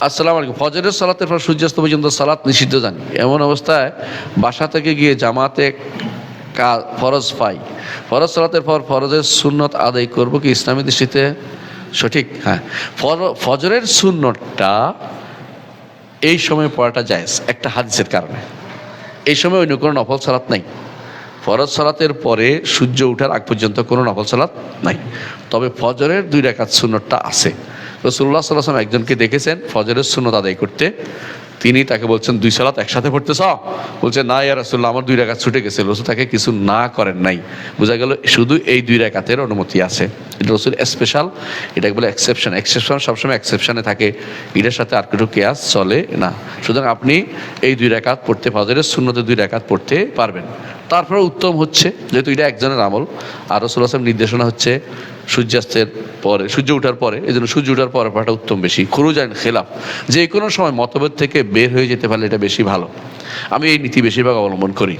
আসসালামু আলাইকুম। ফজরের সালাতের পর সূর্যাস্ত পর্যন্ত সালাত নিষিদ্ধ জানি। এমন অবস্থায় বাসা থেকে গিয়ে জামাতে কা- ফরজ পাই। ফরজ সালাতের পর ফরজের সুন্নত আদায় করব কি ইসলামী দৃষ্টিতে? সঠিক? হ্যাঁ। ফজরের সুন্নতটা এই সময় পড়াটা জায়েজ, একটা হাদিসের কারণে। এই সময় অন্য কোনো নফল সালাত নাই। ফরজ সালাতের পরে সূর্য ওঠার আগ পর্যন্ত কোনো নফল সালাত নাই। তবে ফজরের দুই রেখাত সুন্নতটা আছে। রসুল্লাহ সাল্লাম একজনকে দেখেছেন, ফজরের শূন্য আদায় করতে। তিনি তাকে বলছেন, দুই সালাত একসাথে পড়তেছ? বলছে, না, ইয়া রসুল্লাহ আমার দুই রেখাত ছুটে গেছে রসুল তাকে কিছু না করেন নাই। বোঝা গেল, শুধু এই দুই রেখাতের অনুমতি আছে। এটা রসুল স্পেশাল এটাকে বলে এক্সেপশন এক্সেপশন সবসময় এক্সেপশনে থাকে, এটার সাথে আর কিছু কেয়াস চলে না। সুতরাং আপনি এই দুই রেখাত পড়তে, ফজরের শূন্যতে দুই রেখাত পড়তে পারবেন। তারপরে উত্তম হচ্ছে, যেহেতু এটা একজনের আমল। আর রসুল আসলাম নির্দেশনা হচ্ছে সূর্যাস্তের পরে, সূর্য ওঠার পরে এই জন্য সূর্য ওঠার পরে পড়াটা উত্তম বেশি। খুরুজান খেলাফ যে কোনো সময় মতভেদ থেকে বের হয়ে যেতে পারলে এটা বেশি ভালো। আমি এই নীতি বেশিরভাগ অবলম্বন করি।